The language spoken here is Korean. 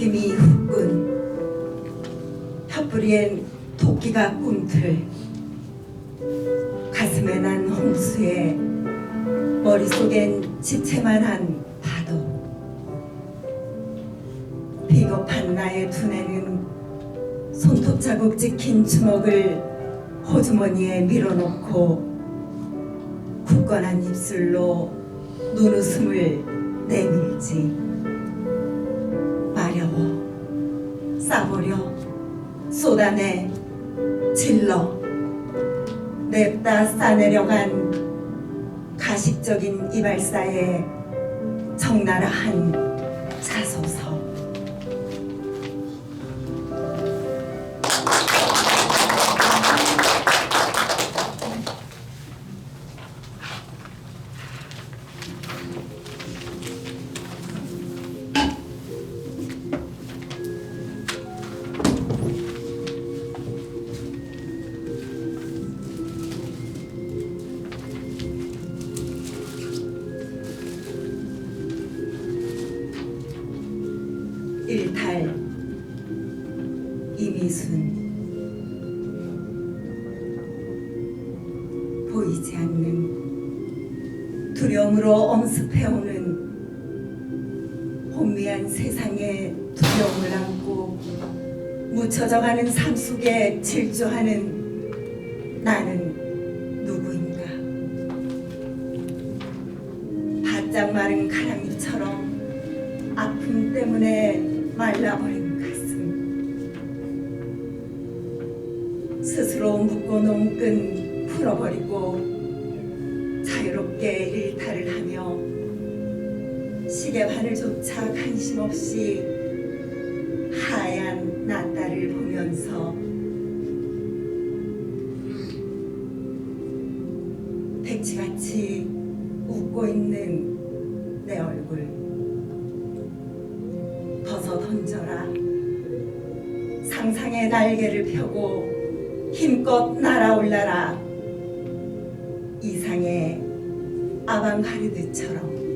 입김이 후끈. 혀뿌리엔 토끼가 꿈틀. 가슴에 난 홍수에 머릿속엔 지체만 한 파도. 비겁한 나의 두뇌는 손톱 자국 찍힌 주먹을 호주머니에 밀어놓고 굳건한 입술로 눈웃음을 내밀지 싸버려. 쏟아내 질러. 냅다 싸내려간 가식적인 이발사의 적나라한 자소서 일탈 이미순. 보이지 않는 두려움으로 엄습해오는 혼미한 세상에 두려움을 안고 묻혀져가는 삶 속에 질주하는 나는 누구인가? 바짝 마른 가랑잎처럼 아픔 때문에 말라버린 가슴. 스스로 묶어놓은 끈 풀어버리고 자유롭게 일탈을 하며 시계바늘조차 관심 없이 하얀 낫다를 보면서 백지같이 웃고 있는 내 얼굴 벗어 던져라. 상상의 날개를 펴고 힘껏 날아올라라. 이상의 아방가르드처럼